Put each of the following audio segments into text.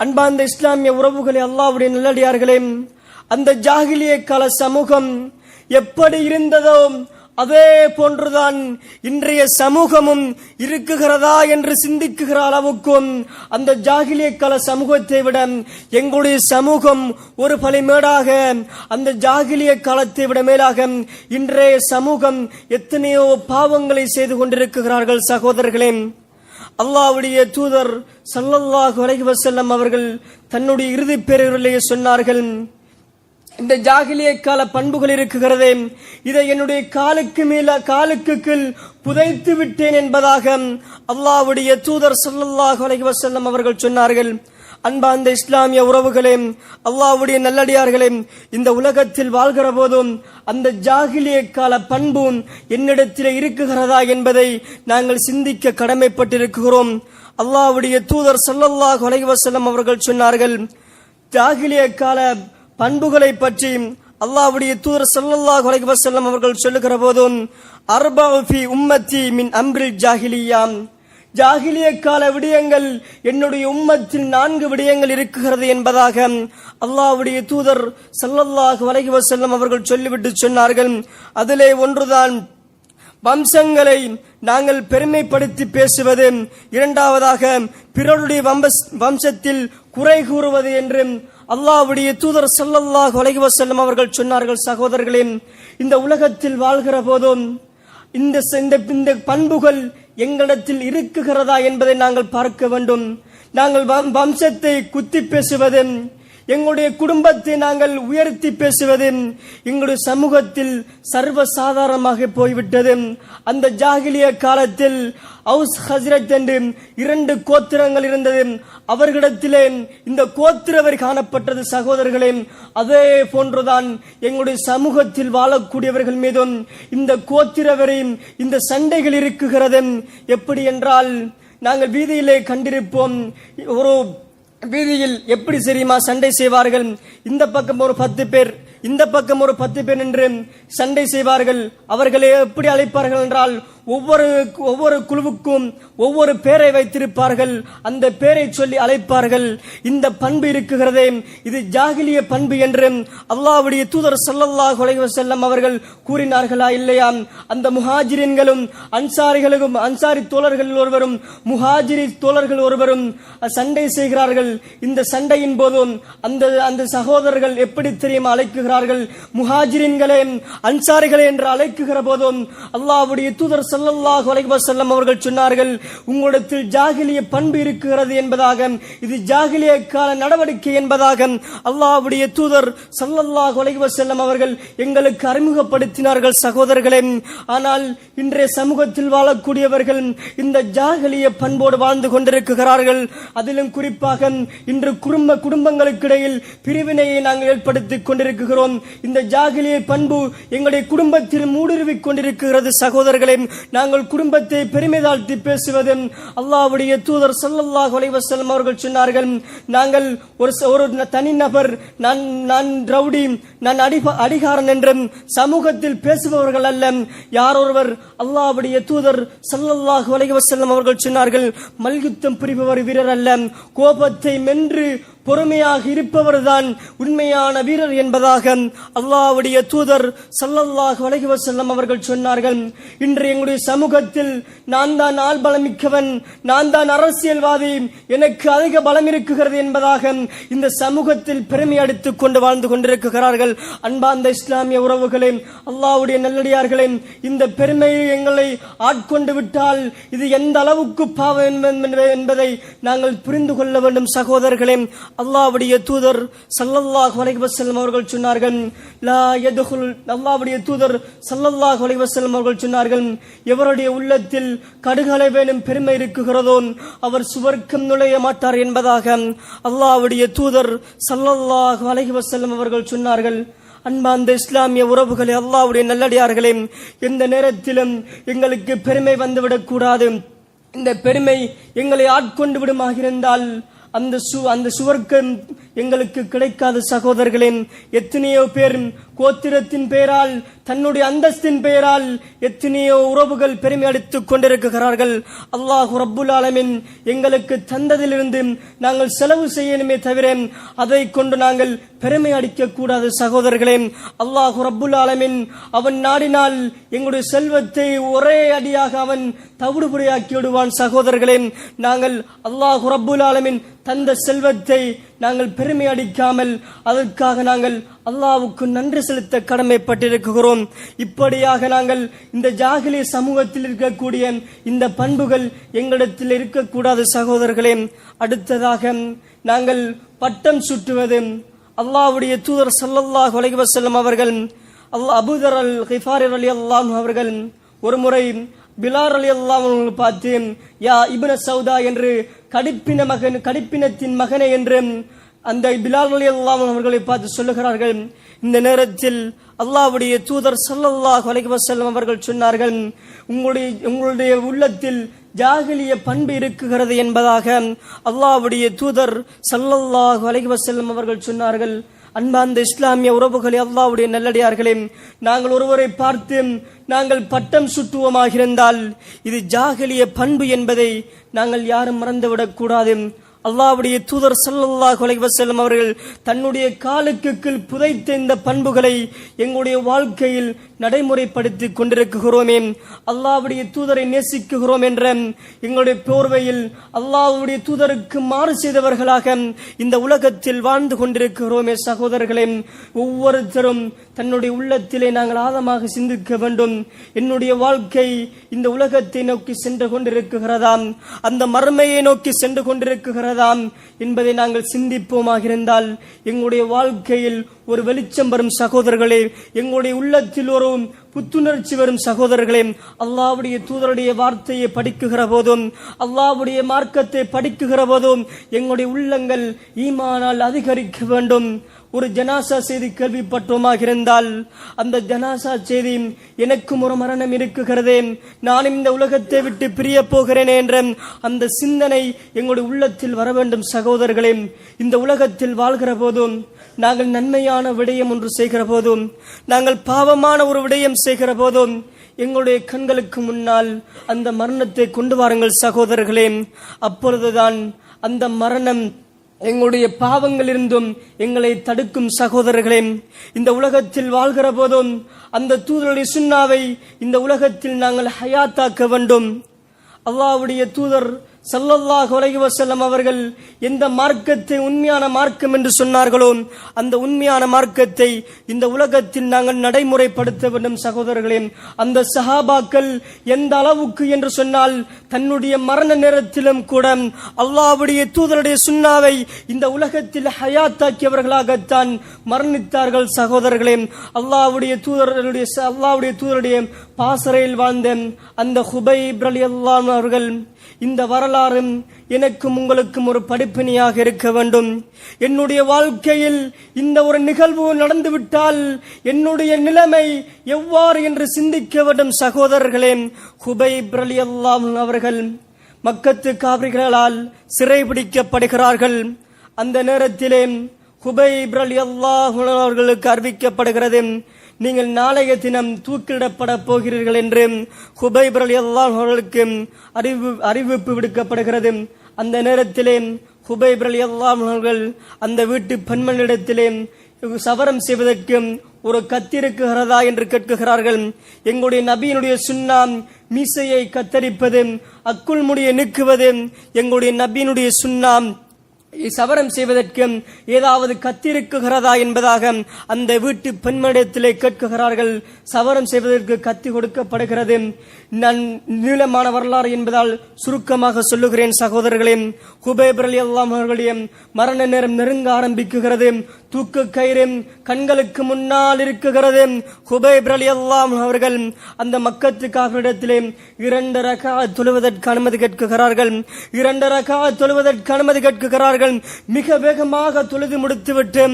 அன்பார்ந்த இஸ்லாமிய உறவுகளே அல்லாவுடைய நல்லடியார்களே அந்த ஜாகிலிய கால சமூகம் எப்படி இருந்ததோ அதே போன்றுதான் இன்றைய சமூகமும் இருக்குகிறதா என்று சிந்திக்குகிற அளவுக்கும் அந்த ஜாகிலிய கால சமூகத்தை விட எங்களுடைய சமூகம் ஒரு பலிமேடாக அந்த ஜாகிலிய காலத்தை விட மேலாக இன்றைய சமூகம் எத்தனையோ பாவங்களை செய்து கொண்டிருக்கிறார்கள் சகோதரர்களே. அல்லாவுடைய தூதர் சல்லல்லாஹு அலைஹி செல்லம் அவர்கள் தன்னுடைய இறுதி பேரிலேயே சொன்னார்கள் இந்த ஜாகிலிய கால பண்புகள் இருக்குகிறதே இதை என்னுடைய காலுக்கு மேல காலுக்கு கீழ் புதைத்து விட்டேன் என்பதாக அல்லாவுடைய தூதர் சல்லல்லாஹு அலைஹி வசல்லம் அவர்கள் சொன்னார்கள். அன்பார்ந்த இஸ்லாமிய உறவுகளே அல்லாவுடைய நல்லடியார்களே இந்த உலகத்தில் வாழ்கிற போதும் அந்த ஜாகிலிய கால பண்பும் என்னிடத்தில் இருக்குகிறதா என்பதை நாங்கள் சிந்திக்க கடமைப்பட்டிருக்கிறோம். அல்லாவுடைய தூதர் சல்லல்லாஹு அலைஹி அவர்கள் சொன்னார்கள் ஜாகிலிய கால பண்புகளை பற்றி அல்லாஹ்வுடைய தூதர் ஸல்லல்லாஹு அலைஹி அவர்கள் சொல்லுகிற போதும் அர்பி உம்மத்தி மின் அம்ரில் ஜாகிலியாம். ஜாகிலிய கால விடயங்கள் என்னுடைய உம்மத்தில் நான்கு விடயங்கள் இருக்குகிறது என்பதாக அல்லாஹ்வுடைய தூதர் ஸல்லல்லாஹு வலகி வசல்லம் அவர்கள் சொல்லிவிட்டு சொன்னார்கள். அதிலே ஒன்றுதான் வம்சங்களை நாங்கள் பெருமைப்படுத்தி பேசுவது இரண்டாவதாக பிறருடைய வம்சத்தில் குறை கூறுவது என்று அல்லாஹ்வுடைய தூதர் ஸல்லல்லாஹு அலைஹி வசல்லம் அவர்கள் சொன்னார்கள் சகோதரர்களே. இந்த உலகத்தில் வாழ்கிற போதும் இந்த இந்த இந்த பண்புகள் எங்களிடத்தில் இருக்குகிறதா என்பதை நாங்கள் பார்க்க வேண்டும். நாங்கள் வம்- வம்சத்தை குத்தி பேசுவது எங்களுடைய குடும்பத்தை நாங்கள் உயர்த்தி பேசுவது எங்களுடைய சமூகத்தில் சர்வ சாதாரணமாக போய்விட்டது. அந்த ஜாகிலிய காலத்தில் அவுஸ் ஹஸ்ரத் என்று இரண்டு கோத்திரங்கள் இருந்தது. அவர்களிடத்திலே இந்த கோத்திரவர் காணப்பட்டது சகோதரர்களே. அதே போன்றுதான் எங்களுடைய சமூகத்தில் வாழக்கூடியவர்கள் மீதும் இந்த கோத்திரவரையும் இந்த சண்டைகள் இருக்குகிறது எப்படி என்றால் நாங்கள் வீதியிலே கண்டிருப்போம் ஒரு வீதியில் எப்படி தெரியுமா சண்டை செய்வார்கள்? இந்த பக்கம் ஒரு பத்து பேர் இந்த பக்கம் ஒரு பத்து பேர் என்று சண்டை செய்வார்கள். அவர்களை எப்படி அழைப்பார்கள் என்றால் ஒவ்வொரு ஒவ்வொரு குழுவுக்கும் ஒவ்வொரு பேரை வைத்திருப்பார்கள். அந்த பேரை சொல்லி அழைப்பார்கள். இந்த பண்பு இருக்குகிறதே இது ஜாகிலிய பண்பு என்று அல்லாவுடைய தூதர் சல்லல்லாஹ் அலைஹி அவர்கள் கூறினார்களா இல்லையா? அந்த முஹாஜிரின்களும் அன்சாரிகளும் அன்சாரி தோழர்கள் ஒருவரும் முஹாஜிரி தோழர்கள் ஒருவரும் சண்டை செய்கிறார்கள். இந்த சண்டையின் போதும் அந்த அந்த சகோதரர்கள் எப்படி தெரியுமா அழைக்குகிறார்கள்? முஹாஜிரின்களே அன்சாரிகளே என்று அழைக்குகிற போதும் அல்லாவுடைய தூதர் ஸல்லல்லாஹு அலைஹி அவர்கள் சொன்னார்கள் உங்களிடத்தில் ஜாகிலிய பண்பு இருக்கிறது என்பதாக இது ஜாகிலிய கால நடவடிக்கை என்பதாக அல்லாஹ்வுடைய தூதர் ஸல்லல்லாஹு அலைஹி அவர்கள் எங்களுக்கு அறிமுகப்படுத்தினார்கள் சகோதரர்களே. ஆனால் இன்றைய சமூகத்தில் வாழக்கூடியவர்கள் இந்த ஜாகிலிய பண்போடு வாழ்ந்து கொண்டிருக்கிறார்கள். அதிலும் குறிப்பாக இன்று குடும்ப குடும்பங்களுக்கிடையில் பிரிவினையை நாங்கள் ஏற்படுத்திக் கொண்டிருக்கிறோம். இந்த ஜாகிலிய பண்பு எங்களுடைய குடும்பத்தில் மூடுருவிக் கொண்டிருக்கிறது சகோதரர்களே. நாங்கள் குடும்பத்தை பெருமைதாழ்த்தி பேசுவது அல்லாவுடைய தூதர் ஸல்லல்லாஹு அலைஹி அவர்கள் சொன்னார்கள் நாங்கள் ஒரு ச- ஒரு தனிநபர் நான் நான் ரவுடி நான் அடிப அடிகாரன் என்றும் சமூகத்தில் பேசுபவர்கள் அல்ல. யார் ஒருவர் அல்லாஹ்வுடைய தூதர் சல்லல்லாஹ் அலைஹி அவர்கள் சொன்னார்கள் மல்யுத்தம் புரிபவர் வீரர் அல்ல கோபத்தை மென்று பொறுமையாக இருப்பவர்தான் உண்மையான வீரர் என்பதாக அல்லாவுடைய தூதர் சல்லல்லாஹ் அலைஹி வஸல்லம் அவர்கள் சொன்னார்கள். இன்று எங்களுடைய சமூகத்தில் நான் தான் ஆள் பலமிக்கவன் நான் தான் அரசியல்வாதி எனக்கு அதிக பலம் இருக்குகிறது என்பதாக இந்த சமூகத்தில் பெருமை அடித்துக் கொண்டு வாழ்ந்து கொண்டிருக்கிறார்கள். அன்பார்ந்த இஸ்லாமிய உறவுகளே அல்லாஹ்வுடைய நல்லடியார்களே இந்த பெருமையை எங்களை ஆட்கொண்டு விட்டால் இது எந்த அளவுக்கு பாவம் என்பதை நாங்கள் புரிந்து கொள்ள வேண்டும் சகோதரர்களே. அல்லாஹ்வுடைய தூதர் சல்லல்லாஹ் வலைவசல்லம் அவர்கள் சொன்னார்கள் லா யதுகுல் அல்லாஹ்வுடைய தூதர் சல்லல்லாஹ் வலைவசல்லம் அவர்கள் சொன்னார்கள் எவருடைய உள்ளத்தில் கடுகளை வேணும் பெருமை இருக்குகிறதோ அவர் சுவர்க்கம் நுழைய மாட்டார் என்பதாக அல்லாஹ்வுடைய தூதர் சல்லல்லாஹ் வலைவசல்லம் அவர்கள் சொன்னார்கள். அன்பார்ந்த இஸ்லாமிய உறவுகளே அல்லாவுடைய நல்லடியார்களே எந்த நேரத்திலும் எங்களுக்கு பெருமை வந்துவிடக் கூடாது இந்த பெருமை எங்களை ஆட்கொண்டு விடுமாக இருந்தால் அந்த சு அந்த சுவர்க்கம் எங்களுக்கு கிடைக்காத சகோதரர்களே எத்தனையோ பேர் கோத்திரத்தின் பெயரால் தன்னுடைய அந்தஸ்தின் பெயரால் எத்தனையோ உறவுகள் பெருமை அடித்துக் கொண்டிருக்கிறார்கள். அல்லாஹு ரப்புல் ஆலமின் எங்களுக்கு தந்ததிலிருந்து நாங்கள் செலவு செய்யணுமே தவிர அதை கொண்டு நாங்கள் பெருமை அடிக்க கூடாது சகோதரர்களே. அல்லாஹு ரப்புல் ஆலமின் அவன் நாடினால் எங்களுடைய செல்வத்தை ஒரே அடியாக அவன் தவிடுபடியாக்கி விடுவான் சகோதரர்களே. நாங்கள் அல்லாஹு ரப்புல் ஆலமின் தந்த செல்வத்தை நாங்கள் பெருமை அடிக்காமல் அதற்காக நாங்கள் அல்லாவுக்கு நன்றி செலுத்த கடமைப்பட்டிருக்கிறோம். இப்படியாக நாங்கள் இந்த ஜாகிலிய சமூகத்தில் இருக்கக்கூடிய இந்த பண்புகள் எங்களிடத்தில் இருக்கக்கூடாது சகோதரர்களே. அடுத்ததாக நாங்கள் பட்டம் சுட்டுவது அல்லாவுடைய தூதர் சல்லல்லாஹ் அலைஹி வஸல்லம் அவர்கள் அல்லா அபூதர் அல் ஹிஃபாரி அலி அல்லாம் அவர்கள் ஒரு முறை பிலார் அலி அல்லாம் பார்த்து யா இபுன சௌதா என்று கடிப்பின மகன் கடிப்பினத்தின் மகனே என்று அந்த பிலால் அலி அல்லாம் அவர்களை பார்த்து சொல்லுகிறார்கள். இந்த நேரத்தில் அல்லாஹ்வுடைய தூதர் சல்லல்லாஹ் அலைஹி செல்லும் அவர்கள் சொன்னார்கள் உங்களுடைய உங்களுடைய உள்ளத்தில் ஜாகிலிய பண்பு இருக்குகிறது என்பதாக அல்லாஹ்வுடைய தூதர் சல்லல்லாஹ் அலைஹி செல்லும் அவர்கள் சொன்னார்கள். அன்பார்ந்த இஸ்லாமிய உறவுகளே அல்லாவுடைய நல்லடியார்களே நாங்கள் ஒருவரை பார்த்து நாங்கள் பட்டம் சுட்டுவோமாக இருந்தால் இது ஜாகலிய பண்பு என்பதை நாங்கள் யாரும் மறந்துவிடக் கூடாது. அல்லாவுடைய தூதர் சல்லல்லா செல்லும் அவர்கள் தன்னுடைய காலுக்கு கீழ் புதைத்த இந்த பண்புகளை எங்களுடைய வாழ்க்கையில் நடைமுறைப்படுத்திக் கொண்டிருக்கிறோமே அல்லாவுடைய தூதரை நேசிக்குகிறோம் என்ற எங்களுடைய போர்வையில் அல்லாவுடைய தூதருக்கு மாறு செய்தவர்களாக இந்த உலகத்தில் வாழ்ந்து கொண்டிருக்கிறோமே சகோதரர்களே. ஒவ்வொருத்தரும் தன்னுடைய உள்ளத்திலே நாங்கள் ஆழமாக சிந்திக்க வேண்டும். என்னுடைய வாழ்க்கை இந்த உலகத்தை நோக்கி சென்று கொண்டிருக்கிறதாம் அந்த மர்மையை நோக்கி சென்று கொண்டிருக்கிறதாம் என்பதை நாங்கள் சிந்திப்போமாக இருந்தால் எங்களுடைய வாழ்க்கையில் ஒரு வெளிச்சம் வரும் சகோதரர்களே எங்களுடைய உள்ளத்தில் ஒரு புத்துணர்ச்சி வரும் சகோதரர்களே அல்லாவுடைய தூதருடைய வார்த்தையை படிக்குகிற போதும் அல்லாவுடைய மார்க்கத்தை படிக்குகிற போதும் எங்களுடைய உள்ளங்கள் ஈமானால் அதிகரிக்க வேண்டும். ஒரு ஜனாசா செய்தி கேள்விப்பட்டோமாக இருந்தால் அந்த ஜனாசா செய்தி எனக்கும் ஒரு மரணம் இருக்குகிறதே நானும் இந்த உலகத்தை விட்டு பிரிய போகிறேன் என்ற அந்த சிந்தனை எங்களுடைய உள்ளத்தில் வர வேண்டும் சகோதரர்களே. இந்த உலகத்தில் வாழ்கிற போதும் நாங்கள் நன்மையான விடயம் ஒன்று செய்கிற போதும் நாங்கள் பாவமான ஒரு விடயம் செய்கிற போதும் எங்களுடைய கண்களுக்கு முன்னால் அந்த மரணத்தை கொண்டு வாருங்கள் சகோதரர்களே. அப்பொழுதுதான் அந்த மரணம் எங்களுடைய பாவங்களிலிருந்தும் எங்களை தடுக்கும் சகோதரர்களே. இந்த உலகத்தில் வாழ்கிற போதும் அந்த தூதருடைய சுண்ணாவை இந்த உலகத்தில் நாங்கள் ஹயாத்தாக்க வேண்டும். அல்லாவுடைய தூதர் சல்லல்லாஹ் உலகிவசல்லம் அவர்கள் எந்த மார்க்கத்தை உண்மையான மார்க்கம் என்று சொன்னார்களோ அந்த உண்மையான மார்க்கத்தை இந்த உலகத்தில் நாங்கள் நடைமுறைப்படுத்த வேண்டும் சகோதரர்களே. அந்த சஹாபாக்கள் எந்த அளவுக்கு என்று சொன்னால் தன்னுடைய மரண நேரத்திலும் கூட அல்லாஹ்வுடைய தூதருடைய சுண்ணாவை இந்த உலகத்தில் ஹயாத்தாக்கியவர்களாகத்தான் மரணித்தார்கள் சகோதரர்களே. அல்லாஹ்வுடைய தூதருடைய அல்லாவுடைய தூதருடைய பாசறையில் வாழ்ந்த அந்த ஹுபைப் ரலியல்லாஹு அவர்கள் இந்த வரலாறும் எனக்கும் உங்களுக்கும் ஒரு படிப்பினியாக இருக்க வேண்டும். என்னுடைய வாழ்க்கையில் இந்த ஒரு நிகழ்வு நடந்துவிட்டால் என்னுடைய நிலைமை எவ்வாறு என்று சிந்திக்க வேண்டும் சகோதரர்களே. ஹுபை பிரலி அவர்கள் மக்கத்து காவிரிகளால் சிறைபிடிக்கப்படுகிறார்கள். அந்த நேரத்திலே ஹுபை பிரலி அவர்களுக்கு அறிவிக்கப்படுகிறது. நீங்கள் நாளைய தினம் தூக்கிலிடப்பட போகிறீர்கள் என்று ஹுபைப் அலி அவர்களுக்கு அறிவு அறிவிப்பு விடுக்கப்படுகிறது. அந்த நேரத்திலே ஹுபைப் அலி அவர்கள் அந்த வீட்டு பெண்மணியிடத்திலே சவரம் செய்வதற்கு ஒரு கத்திருக்குகிறதா என்று கேட்குகிறார்கள் எங்களுடைய நபியினுடைய சுண்ணாம் மீசையை கத்தரிப்பது அக்குள் முடியை நீக்குவது எங்களுடைய நபியினுடைய சுண்ணாம் சவரம் செய்வதற்கு ஏதாவது கத்திருக்குகிறதா என்பதாக அந்த வீட்டு பெண்மடத்திலே கேட்குகிறார்கள். சவரம் செய்வதற்கு கத்தி கொடுக்கப்படுகிறது. நான் நீளமான வரலாறு என்பதால் சுருக்கமாக சொல்லுகிறேன் சகோதரர்களே. ஹுபேபர் அலி அல்லாம் அவர்களுடைய மரண நேரம் நெருங்க ஆரம்பிக்குகிறது. தூக்கு கயிறு கண்களுக்கு முன்னால் இருக்குகிறது ஹுபேபர் அலி அல்லாம் அவர்கள் அந்த மக்கத்துக்காக இடத்திலே இரண்டு ரகா தொழுவதற்கு அனுமதி கேட்குகிறார்கள். இரண்டு ரகா தொழுவதற்கு அனுமதி கேட்குகிறார்கள். மிக வேகமாக தொழுது முடித்துவிட்டு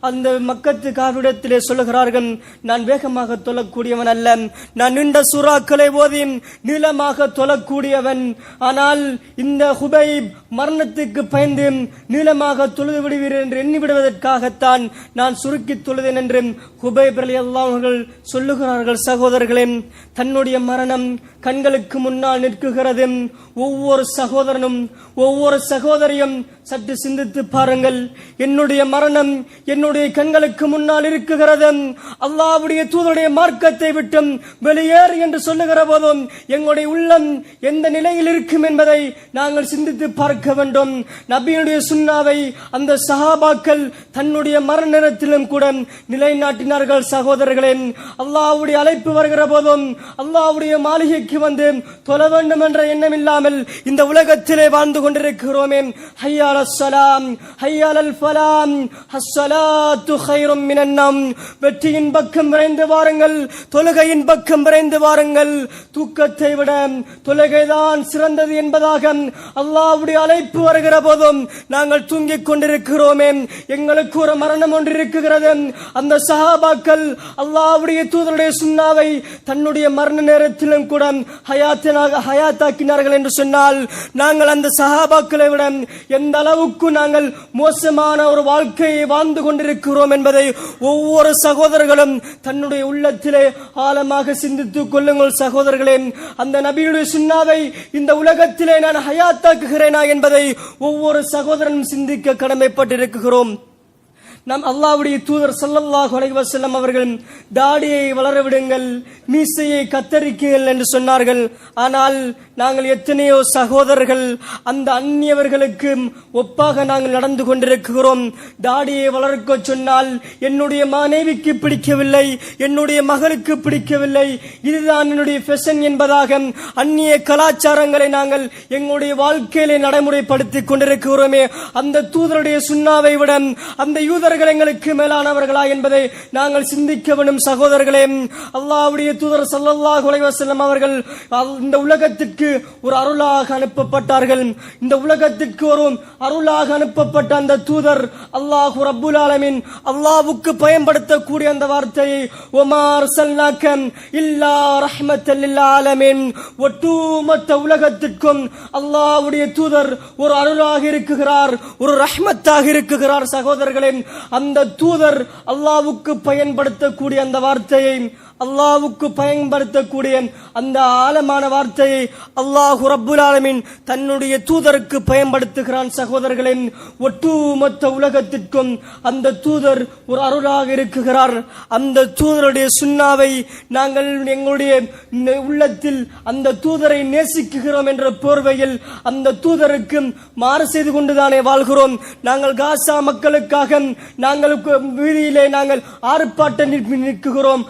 அந்த மக்கத்து காவிடத்திலே சொல்லுகிறார்கள் நான் வேகமாக தொழக்கூடியவன் அல்ல. நான் நின்ற சூறாக்களை ஓதி நீளமாக தொழக்கூடியவன். ஆனால் இந்த ஹுபைப் மரணத்துக்கு பயந்து நீளமாக தொழுது விடுவீர் என்று எண்ணிவிடுவதற்காகத்தான் நான் சுருக்கி தொழுதேன் என்று ஹுபைப் அலி அல்லாஹர்கள் சொல்லுகிறார்கள் சகோதரர்களே. தன்னுடைய மரணம் கண்களுக்கு முன்னால் நிற்குகிறது ஒவ்வொரு சகோதரனும் ஒவ்வொரு சகோதரியும் சற்று சிந்தித்து பாருங்கள். என்னுடைய மரணம் என்னுடைய கண்களுக்கு முன்னால் இருக்குகிறது அல்லாவுடைய தூதருடைய மார்க்கத்தை விட்டும் வெளியேறு என்று சொல்லுகிற போதும் எங்களுடைய உள்ளம் எந்த நிலையில் இருக்கும் என்பதை நாங்கள் சிந்தித்து பார்க்க வேண்டும். நபியுடைய சுண்ணாவை அந்த சஹாபாக்கள் தன்னுடைய மரண நேரத்திலும் கூட நிலைநாட்டினார்கள் சகோதரர்களே. அல்லாவுடைய அழைப்பு வருகிற போதும் அல்லாவுடைய மாளிகைக்கு வந்து தொழ வேண்டும் என்ற எண்ணம் இல்லாமல் இந்த உலகத்திலே வாழ்ந்து கொண்டிருக்கிறோமே. ஹையால் அஸ்ஸலாம் ஹையால் அல் ஃபலாம் அஸ்ஸலாத்து ஹைரும் மினன்னம் வெற்றியின் பக்கம் விரைந்து வாருங்கள் தொழுகையின் பக்கம் விரைந்து வாருங்கள். தூக்கத்தை விட தொழுகைதான் சிறந்தது என்பதாக அல்லாவுடைய அழைப்பு வருகிற போதும் நாங்கள் தூங்கிக் கொண்டிருக்கிறோமே. எங்களுக்கு ஒரு மரணம் ஒன்று இருக்குகிறது அந்த சஹாபாக்கள் அல்லாவுடைய தூதருடைய சுண்ணாவை தன்னுடைய மரண நேரத்திலும் கூட ஹயாத்தினாக ஹயாத்தாக்கினார்கள் என்று சொன்னால் நாங்கள் அந்த சஹாபாக்களை விட எந்த அளவுக்கு நாங்கள் மோசமான ஒரு வாழ்க்கையை வாழ்ந்து கொண்டிருக்கிறோம் என்பதை ஒவ்வொரு சகோதரர்களும் தன்னுடைய உள்ளத்திலே ஆழமாக சிந்தித்துக் கொள்ளுங்கள் சகோதரர்களே. அந்த நபியுடைய சுண்ணாவை இந்த உலகத்திலே நான் ஹயாத்தாக்குகிறேனா என்பதை ஒவ்வொரு சகோதரனும் சிந்திக்க கடமைப்பட்டிருக்கிறோம். நம் அல்லாவுடைய தூதர் ஸல்லல்லாஹு அலைஹி வஸல்லம் அவர்கள் தாடியை வளர விடுங்கள் மீசையை கத்தரிக்குங்கள் என்று சொன்னார்கள். ஆனால் நாங்கள் எத்தனையோ சகோதரர்கள் அந்த அந்நியவர்களுக்கு ஒப்பாக நாங்கள் நடந்து கொண்டிருக்கிறோம். தாடியை வளர்க்க சொன்னால் என்னுடைய மனைவிக்கு பிடிக்கவில்லை என்னுடைய மகளுக்கு பிடிக்கவில்லை. இதுதான் என்னுடைய ஃபெஷன் என்பதாக அந்நிய கலாச்சாரங்களை நாங்கள் எங்களுடைய வாழ்க்கையிலே நடைமுறைப்படுத்திக் கொண்டிருக்கிறோமே. அந்த தூதருடைய சுண்ணாவை விட அந்த யூதர் அவர்கள் எங்களுக்கு மேலானவர்களா என்பதை நாங்கள் சிந்திக்க வேண்டும் சகோதரர்களே. அல்லாவுடைய தூதர் சல்லல்லா குலைவசல்லம் அவர்கள் இந்த உலகத்திற்கு ஒரு அருளாக அனுப்பப்பட்டார்கள். இந்த உலகத்திற்கு ஒரு அருளாக அனுப்பப்பட்ட அந்த தூதர் அல்லாஹ் ரப்புல் ஆலமின் அல்லாவுக்கு பயன்படுத்தக்கூடிய அந்த வார்த்தையை ஒமார் சல்லாக்கம் இல்லா ரஹ்மத்தல் ஆலமின். ஒட்டுமொத்த உலகத்திற்கும் அல்லாவுடைய தூதர் ஒரு அருளாக இருக்குகிறார் ஒரு ரஹ்மத்தாக இருக்குகிறார் சகோதரர்களே. அந்த தூதர் அல்லாவுக்கு பயன்படுத்தக்கூடிய அந்த வார்த்தையை அல்லாவுக்கு பயன்படுத்தக்கூடிய அந்த ஆழமான வார்த்தையை அல்லாஹு ரப்புல் ஆலமின் தன்னுடைய தூதருக்கு பயன்படுத்துகிறான் சகோதரர்களின் ஒட்டுமொத்த உலகத்திற்கும். அந்த தூதர் ஒரு அருளாக இருக்குகிறார். அந்த தூதருடைய சுண்ணாவை நாங்கள் எங்களுடைய நெ- உள்ளத்தில் அந்த தூதரை நேசிக்குகிறோம் என்ற போர்வையில் அந்த தூதருக்கு மாறு செய்து கொண்டுதானே வாழ்கிறோம். நாங்கள் காசா மக்களுக்காக நாங்கள் வீதியிலே நாங்கள் ஆர்ப்பாட்ட நிற்கிறோம் நிற்குகிறோம்.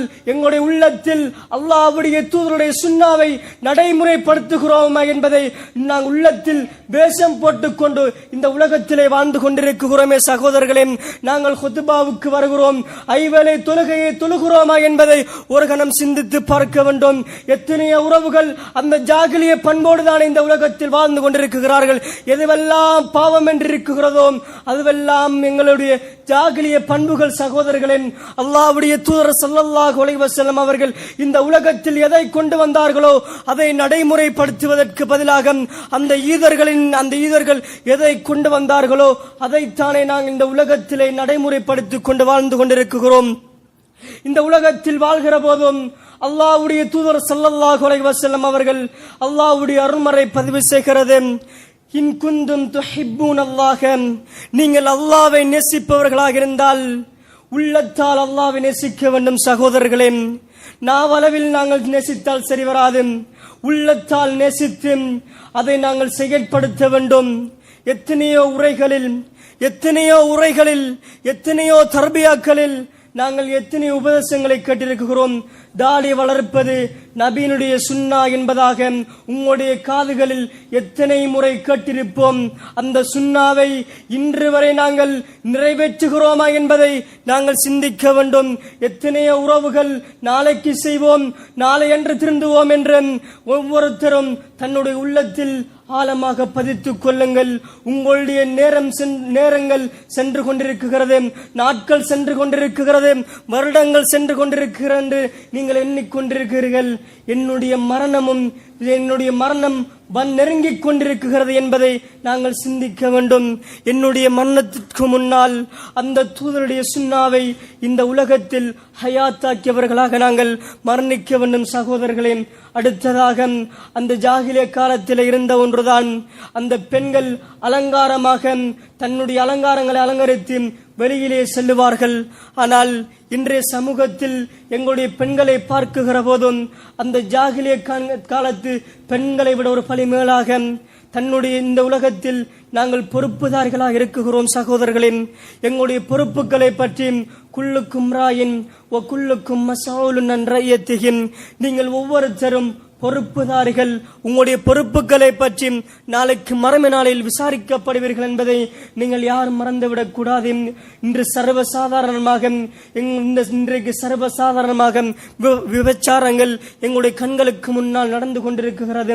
ஆனால் எங்களுடைய உள்ளத்தில் அல்லாவுடைய தூதருடைய சுண்ணாவை நடைமுறைப்படுத்துகிறோமா என்பதை நாங்கள் உள்ளத்தில் வேஷம் போட்டுக்கொண்டு இந்த உலகத்திலே வாழ்ந்து கொண்டிருக்கிறோமே சகோதரர்களே. நாங்கள் ஹுத்துபாவுக்கு வருகிறோம். ஐவேளை தொழுகையை தொழுகிறோமா என்பதை ஒரு கணம் சிந்தித்து பார்க்க வேண்டும். எத்தனைய உறவுகள் அந்த ஜாகிலிய பண்போடு தான் இந்த உலகத்தில் வாழ்ந்து கொண்டிருக்கிறார்கள். எதுவெல்லாம் பாவம் என்று இருக்கிறதோ அதுவெல்லாம் எங்களுடைய ஜாகிலிய பண்புகள் சகோதரர்களின் அல்லாவுடைய தூதர் சல்லல்லா அலைஹி வஸல்லம் அவர்கள் இந்த உலகத்தில் எதை கொண்டு வந்தார்களோ அதை நடைமுறைப்படுத்துவதற்கு பதிலாக அந்த ஈதர்களின் அந்த ஈதர்கள் எதை கொண்டு வந்தார்களோ அதைத்தானே நாங்கள் இந்த உலகத்திலே நடைமுறைப்படுத்திக் கொண்டு வாழ்ந்து கொண்டிருக்கிறோம். இந்த உலகத்தில் வாழ்கிற போதும் அல்லாஹ்வுடைய தூதர் ஸல்லல்லாஹு அலைஹி வஸல்லம் அவர்கள் அல்லாஹ்வுடைய அருள்மறை பதிவு செய்கிறது. இன் குந்தும் துஹிப்பூன் அல்லாஹ நீங்கள் அல்லாஹ்வை நேசிப்பவர்களாக இருந்தால் உள்ளத்தால் அல்லாவை நேசிக்க வேண்டும் சகோதரர்களே. நாவளவில் நாங்கள் நேசித்தால் சரி வராது. உள்ளத்தால் நேசித்து அதை நாங்கள் செயற்படுத்த வேண்டும். எத்தனையோ உரைகளில் எத்தனையோ உரைகளில் எத்தனையோ தர்பியாக்களில் நாங்கள் எத்தனை உபதேசங்களை கேட்டிருக்கிறோம்? தாடி வளர்ப்பது நபியினுடைய சுன்னா என்பதாக உங்களுடைய காதுகளில் எத்தனை முறை கேட்டிருப்போம்? அந்த சுண்ணாவை இன்று வரை நாங்கள் நிறைவேற்றுகிறோமா என்பதை நாங்கள் சிந்திக்க வேண்டும். எத்தனையோ உறவுகள் நாளைக்கு செய்வோம்? நாளை என்று திருந்துவோம் என்று ஒவ்வொருத்தரும் தன்னுடைய உள்ளத்தில் ஆழமாக பதித்துக் கொள்ளுங்கள். உங்களுடைய நேரம் சென்- நேரங்கள் சென்று கொண்டிருக்கிறது. நாட்கள் சென்று கொண்டிருக்கிறது. வருடங்கள் சென்று கொண்டிருக்கிறது. நீங்கள் எண்ணிக்கொண்டிருக்கிறீர்கள் என்னுடைய மரணமும் என்னுடைய மரணம் வன் நெருங்கிக் கொண்டிருக்கிறது என்பதை நாங்கள் சிந்திக்க வேண்டும். என்னுடைய மரணத்திற்கு முன்னால் அந்த தூதருடைய சுண்ணாவை இந்த உலகத்தில் ஹயாத்தாக்கியவர்களாக நாங்கள் மரணிக்க வேண்டும் சகோதரர்களே. அடுத்ததாக அந்த ஜாகிலிய காலத்தில் இருந்த ஒன்றுதான் அந்த பெண்கள் அலங்காரமாக தன்னுடைய அலங்காரங்களை அலங்கரித்து வெளியிலே செல்லுவார்கள் ஆனால் இன்றைய சமூகத்தில் எங்களுடைய பெண்களை பார்க்குகிற போதும் அந்த ஜாகிலிய காலத்து பெண்களை விட ஒரு பழி மேலாக தன்னுடைய இந்த உலகத்தில் நாங்கள் பொறுப்புதாரிகளாக இருக்குகிறோம் சகோதரர்களின். எங்களுடைய பொறுப்புகளை பற்றி குள்ளுக்கும் ராயின் ஒ குள்ளுக்கும் மசாவுலு நன்றையத்திகின் நீங்கள் ஒவ்வொருத்தரும் பொறுப்புதாரிகள் உங்களுடைய பொறுப்புகளை பற்றி நாளைக்கு மரம நாளில் விசாரிக்கப்படுவீர்கள் என்பதை நீங்கள் யாரும் மறந்துவிடக் கூடாது. இன்று சர்வசாதாரணமாக எங்- இந்த இன்றைக்கு சர்வசாதாரணமாக விபச்சாரங்கள் எங்களுடைய கண்களுக்கு முன்னால் நடந்து கொண்டிருக்கிறது.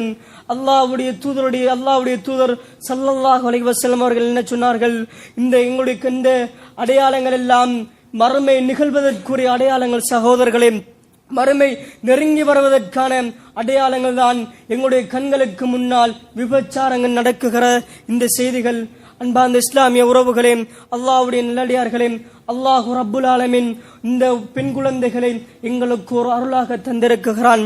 அல்லாவுடைய தூதருடைய அல்லாவுடைய தூதர் சல்லல்லாஹ் அலைஹி அவர்கள் என்ன சொன்னார்கள்? இந்த எங்களுடைய இந்த அடையாளங்கள் எல்லாம் மறுமை நிகழ்வதற்குரிய அடையாளங்கள் சகோதரர்களே மறுமை நெருங்கி வருவதற்கான அடையாளங்கள் தான் எங்களுடைய கண்களுக்கு முன்னால் விபச்சாரங்கள் நடக்குகிற இந்த செய்திகள். அன்பார்ந்த இஸ்லாமிய உறவுகளே அல்லாஹ்வுடைய நல்லடியார்களே அல்லாஹு ரப்புல் ஆலமின் இந்த பெண் குழந்தைகளை எங்களுக்கு ஒரு அருளாக தந்திருக்குகிறான்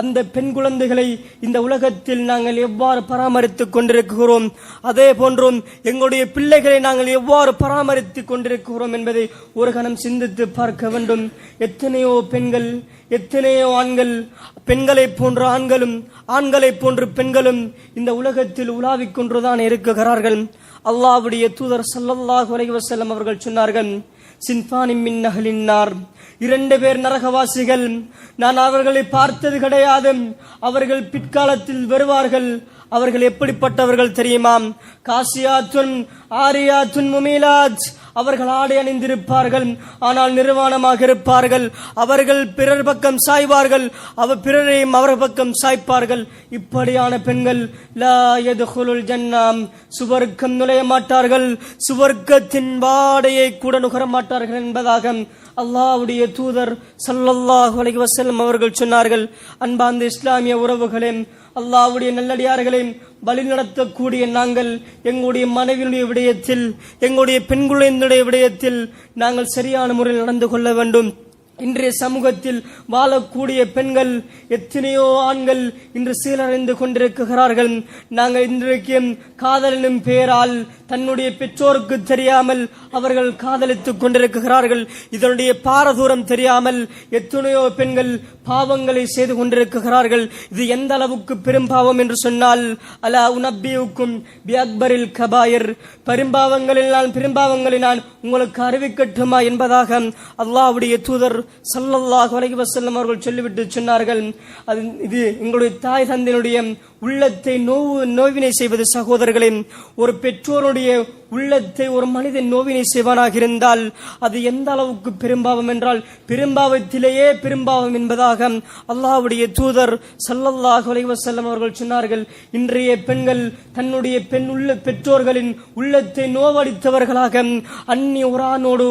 அந்த பெண் குழந்தைகளை இந்த உலகத்தில் நாங்கள் எவ்வாறு பராமரித்துக் கொண்டிருக்கிறோம்? அதே போன்றும் எங்களுடைய பிள்ளைகளை நாங்கள் எவ்வாறு பராமரித்துக் கொண்டிருக்கிறோம் என்பதை ஒரு கணம் சிந்தித்து பார்க்க வேண்டும். எத்தனையோ பெண்கள் எத்தனையோ ஆண்கள் பெண்களைப் போன்ற ஆண்களும் ஆண்களைப் போன்று பெண்களும் இந்த உலகத்தில் உலாவிக் கொன்றுதான் இருக்குகிறார்கள் அல்லாஹ்வுடைய தூதர் ஸல்லல்லாஹு அலைஹி வஸல்லம் அவர்கள் சொன்னார்கள் சின்பானி மின் இரண்டு பேர் நரகவாசிகள். நான் அவர்களை பார்த்தது கிடையாது. அவர்கள் பிற்காலத்தில் வருவார்கள். அவர்கள் எப்படிப்பட்டவர்கள் தெரியுமா? காசியாத்துன் ஆரியாத்துன் முமீலாஜ் அவர்கள் ஆடை அணிந்திருப்பார்கள் ஆனால் நிர்வாணமாக இருப்பார்கள். அவர்கள் பிறர் பக்கம் சாய்வார்கள் அவர் பிறரையும் அவர் பக்கம் சாய்ப்பார்கள். இப்படியான பெண்கள் லா யதுகுலுல் ஜன்னாம் சுவர்க்கம் நுழைய மாட்டார்கள். சுவர்க்கத்தின் வாடையை கூட நுகர மாட்டார்கள் என்பதாக அல்லாவுடைய தூதர் சல்லல்லாஹு அலைவசல்லம் அவர்கள் சொன்னார்கள். அன்பாந்த இஸ்லாமிய உறவுகளே அல்லாவுடைய நல்லடியார்களே வழி நடத்தக்கூடிய நாங்கள் எங்களுடைய மனைவியினுடைய விடயத்தில் எங்களுடைய பெண் குழந்தையுடைய விடயத்தில் நாங்கள் சரியான முறையில் நடந்து கொள்ள வேண்டும். இன்றைய சமூகத்தில் வாழக்கூடிய பெண்கள் எத்தனையோ ஆண்கள் இன்று சீரழிந்து கொண்டிருக்கிறார்கள். நாங்கள் இன்றைக்கு காதலினும் பெயரால் தன்னுடைய பெற்றோருக்கு தெரியாமல் அவர்கள் காதலித்துக் கொண்டிருக்கிறார்கள். இதனுடைய பாரதூரம் தெரியாமல் எத்தனையோ பெண்கள் பாவங்களை செய்து கொண்டிருக்கிறார்கள். இது எந்த அளவுக்கு பெரும் பாவம் என்று சொன்னால் அலா உனப்பியுக்கும் பி அக்பரில் கபாயர். பெரும்பாவங்களில் நான் பெரும்பாவங்களை நான் உங்களுக்கு அறிவிக்கட்டுமா என்பதாக அல்லாவுடைய தூதர் சல்லல்லாஹ் அலைஹி வசல்லம் அவர்கள் சொல்லிவிட்டு சொன்னார்கள் அது இது எங்களுடைய தாய் தந்தையினுடைய உள்ளத்தை நோவு நோவினை செய்வது சகோதரர்களே ஒரு பெற்றோருடைய உள்ளத்தை ஒரு மனிதன் நோவினை செய்வானாக இருந்தால் அது எந்த அளவுக்கு பெரும்பாவம் என்றால் பெரும்பாவத்திலேயே பெரும்பாவம் என்பதாக அல்லாஹ்வுடைய தூதர் சல்லல்லாஹ் செல்லம் அவர்கள் சொன்னார்கள். இன்றைய பெண்கள் தன்னுடைய பெண் உள்ள பெற்றோர்களின் உள்ளத்தை நோவடித்தவர்களாக அந்நிய உரானோடு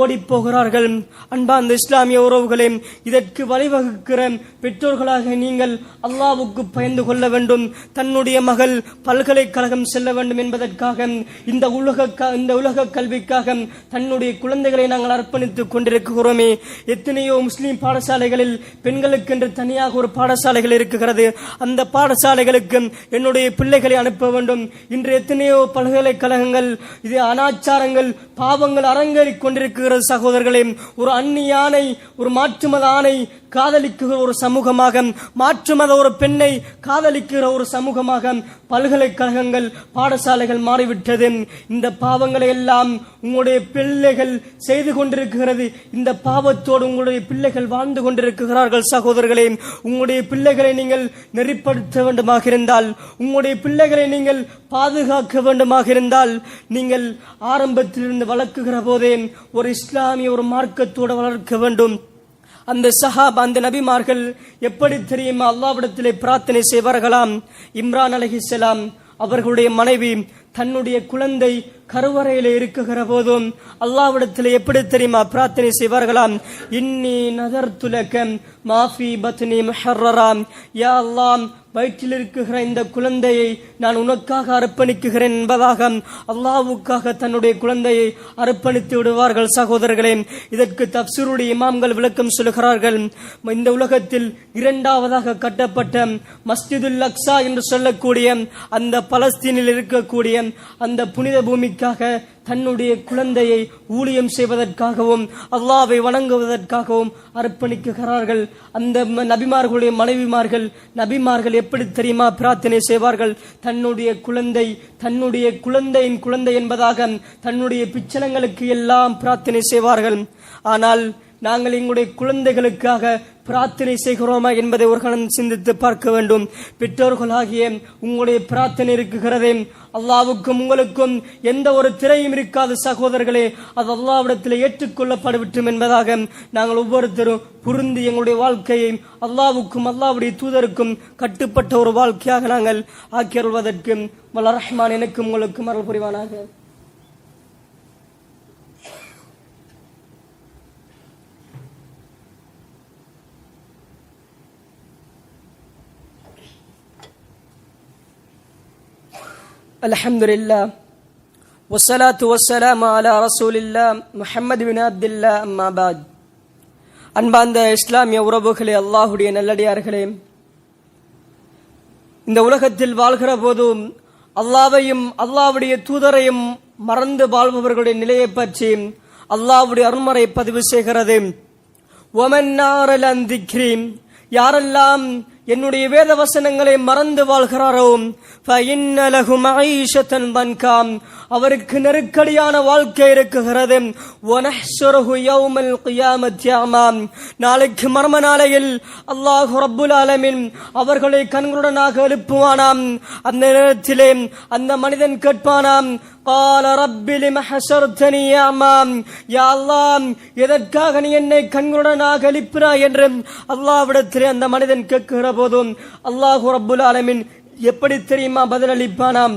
ஓடி போகிறார்கள். அன்பார்ந்த இஸ்லாமிய உறவுகளே இதற்கு வழிவகுக்கிற பெற்றோர்களாக நீங்கள் அல்லாவுக்கு பயந்து கொள்ள வேண்டும். தன்னுடைய மகள் பல்கலைக்கழகம் செல்ல வேண்டும் என்பதற்காக இந்த உலக இந்த உலக கல்விக்காக தன்னுடைய குழந்தைகளை நாங்கள் அர்ப்பணித்துக் கொண்டிருக்கிறோமே. எத்தனையோ முஸ்லிம் பாடசாலைகளில் பெண்களுக்கென்று தனியாக ஒரு பாடசாலைகள் இருக்கிறது. அந்த பாடசாலைகளுக்கு என்னுடைய பிள்ளைகளை அனுப்ப வேண்டும். இன்று எத்தனையோ பல்கலைக்கழகங்கள் இது அனாச்சாரங்கள் பாவங்கள் அரங்கேறிக் கொண்டிருக்கிறது சகோதரர்களே. ஒரு அந்நிய ஒரு மாற்று மத ஆணை காதலிக்குகிற ஒரு சமூகமாக மாற்று மத ஒரு பெண்ணை காதலிக்கிற ஒரு சமூகமாக பல்கலைக்கழகங்கள் பாடசாலைகள் மாறிவிட்டது. இந்த பாவங்களை எல்லாம் உங்களுடைய பிள்ளைகள் செய்து கொண்டிருக்கிறது. இந்த பாவத்தோடு உங்களுடைய பிள்ளைகள் வாழ்ந்து கொண்டிருக்கிறார்கள் சகோதரர்களே. உங்களுடைய பிள்ளைகளை நீங்கள் நெறிப்படுத்த வேண்டுமாக இருந்தால் உங்களுடைய பிள்ளைகளை நீங்கள் பாதுகாக்க வேண்டுமாக இருந்தால் நீங்கள் ஆரம்பத்திலிருந்து வளர்க்குகிற போதே ஒரு இஸ்லாமிய ஒரு மார்க்கத்தோடு வளர்க்க வேண்டும். அந்த சஹாப் அந்த நபிமார்கள் எப்படி தெரியுமா அல்லாவிடத்திலே பிரார்த்தனை செய்வார்களாம்? இம்ரான் அலஹிசலாம் அவர்களுடைய மனைவி தன்னுடைய குழந்தை கருவறையில இருக்குகிற போதும் அல்லாவிடத்தில் எப்படி தெரியுமா பிரார்த்தனை செய்வார்களாம்? இன்னி நதர் துலக்கம் மாஃபி பத்னி மெஹர்ராம் யா அல்லாம் வயிற்றில் இருக்குகிற இந்த குழந்தையை நான் உனக்காக அர்ப்பணிக்குகிறேன் என்பதாக அல்லாவுக்காக தன்னுடைய குழந்தையை அர்ப்பணித்து விடுவார்கள் சகோதரர்களே. இதற்கு தப்சூருடைய இமாம்கள் விளக்கம் சொல்லுகிறார்கள் இந்த உலகத்தில் இரண்டாவதாக கட்டப்பட்ட மஸ்ஜிதுல் அக்ஸா என்று சொல்லக்கூடிய அந்த பலஸ்தீனில் இருக்கக்கூடிய அந்த புனித பூமிக்காக தன்னுடைய குழந்தையை ஊழியம் செய்வதற்காகவும் அல்லாவை வணங்குவதற்காகவும் அர்ப்பணிக்குகிறார்கள் அந்த நபிமார்களுடைய மனைவிமார்கள் நபிமார்கள் எப்படி தெரியுமா பிரார்த்தனை செய்வார்கள்? தன்னுடைய குழந்தை தன்னுடைய குழந்தையின் குழந்தை என்பதாக தன்னுடைய பிச்சனங்களுக்கு எல்லாம் பிரார்த்தனை செய்வார்கள். ஆனால் நாங்கள் எங்களுடைய குழந்தைகளுக்காக பிரார்த்தனை செய்கிறோமா என்பதை ஒரு கணம் சிந்தித்து பார்க்க வேண்டும். பெற்றோர்களாகிய உங்களுடைய பிரார்த்தனை இருக்குகிறதே. அல்லாவுக்கும் உங்களுக்கும் எந்த ஒரு திரையும் இருக்காது சகோதரர்களே. அது அல்லாவிடத்தில் ஏற்றுக்கொள்ளப்படவிட்டும் என்பதாக நாங்கள் ஒவ்வொருத்தரும் புரிந்து எங்களுடைய வாழ்க்கையை அல்லாவுக்கும் அல்லாவுடைய தூதருக்கும் கட்டுப்பட்ட ஒரு வாழ்க்கையாக நாங்கள் ஆக்கியருள்வதற்கு வல்ல ரஹ்மான் எனக்கும் உங்களுக்கும் அருள் புரிவானாக. الحمد لله والصلاة والسلام على رسول الله محمد بن عبد الله أما بعد அன்பார்ந்த இஸ்லாமிய உறவுகளே அல்லாஹுடைய நல்லடியார்களே இந்த உலகத்தில் வாழ்கிற போதும் அல்லாவையும் அல்லாவுடைய தூதரையும் மறந்து வாழ்பவர்களுடைய நிலையை பற்றி அல்லாவுடைய அருள்மறை பதிவு செய்கிறது ஒமன் நாரல் திக்ரீம் யாரெல்லாம் என்னுடைய வேத வசனங்களை மறந்து வாழ்கிறாரோ பன்காம் அவருக்கு நெருக்கடியான வாழ்க்கை இருக்குகிறது. நாளைக்கு மர்ம நாளையில் அல்லாஹு ரப்புல் ஆலமின் அவர்களை கண்களுடனாக எழுப்புவானாம். அந்த நேரத்திலே அந்த மனிதன் கேட்பானாம் قال رب لم حشرتني أعمى يا الله எதற்காக நீ என்னை கண்களுடனாக எழுப்பினாய் என்று அல்லாவிடத்திலே அந்த மனிதன் கேட்கிற போதும் அல்லாஹு ரப்புல் ஆலமீன் எப்படி தெரியுமா பதிலளிப்பானாம்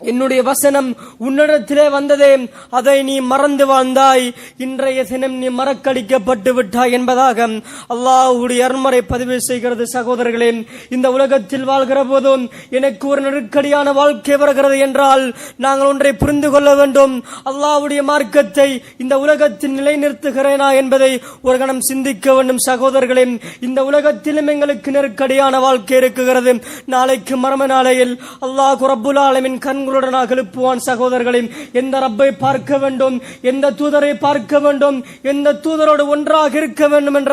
என்னுடைய வசனம் உன்னிடத்திலே வந்ததே. அதை நீ மறந்து வாழ்ந்தாய். இன்றைய தினம் நீ மறக்கடிக்கப்பட்டு விட்டாய் என்பதாக அல்லாஹ்வுடைய அருமறை பதிவு செய்கிறது சகோதரர்களே. இந்த உலகத்தில் வாழ்கிற போதும் எனக்கு ஒரு நெருக்கடியான வாழ்க்கை வருகிறது என்றால் நாங்கள் ஒன்றை புரிந்து கொள்ள வேண்டும். அல்லாஹ்வுடைய மார்க்கத்தை இந்த உலகத்தில் நிலைநிறுத்துகிறேனா என்பதை ஒரு கணம் சிந்திக்க வேண்டும் சகோதரர்களே. இந்த உலகத்திலும் எங்களுக்கு நெருக்கடியான வாழ்க்கை இருக்குகிறது நாளைக்கு மர்ம நாளையில் அல்லாஹ் ரப்புல் ஆலமின் கண்களுடனாக எழுப்புவான் சகோதரர்களே. எந்த ரப்பை பார்க்க வேண்டும்? எந்த தூதரை பார்க்க வேண்டும்? எந்த தூதரோடு ஒன்றாக இருக்க வேண்டும் என்ற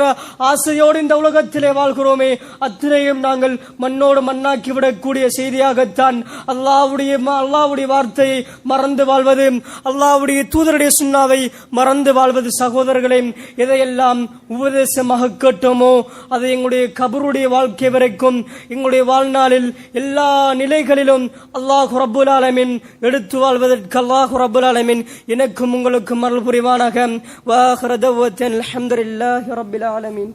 ஆசையோடு இந்த உலகத்திலே வாழ்கிறோமே. அத்தனையும் நாங்கள் மண்ணோடு மண்ணாக்கி விடக்கூடிய செய்தியாகத்தான் அல்லாவுடைய அல்லாவுடைய வார்த்தையை மறந்து வாழ்வது அல்லாவுடைய தூதருடைய சுண்ணாவை மறந்து வாழ்வது சகோதரர்களே. எதையெல்லாம் உபதேசமாக கேட்டோமோ அதை எங்களுடைய கபருடைய வாழ்க்கை வரைக்கும் எங்களுடைய வாழ்நாளில் எல்லா நிலைகளிலும் அல்லாஹ் ரபுலால அலமின் எடுத்து வாழ்வதற்கு அல்லாஹ் ரப்புல் ஆலமின். எனக்கும் உங்களுக்கும் அருள் புரிவானாக. வாஹரதவத்தன் அல்ஹம்துலில்லாஹி ரப்பில் ஆலமீன்.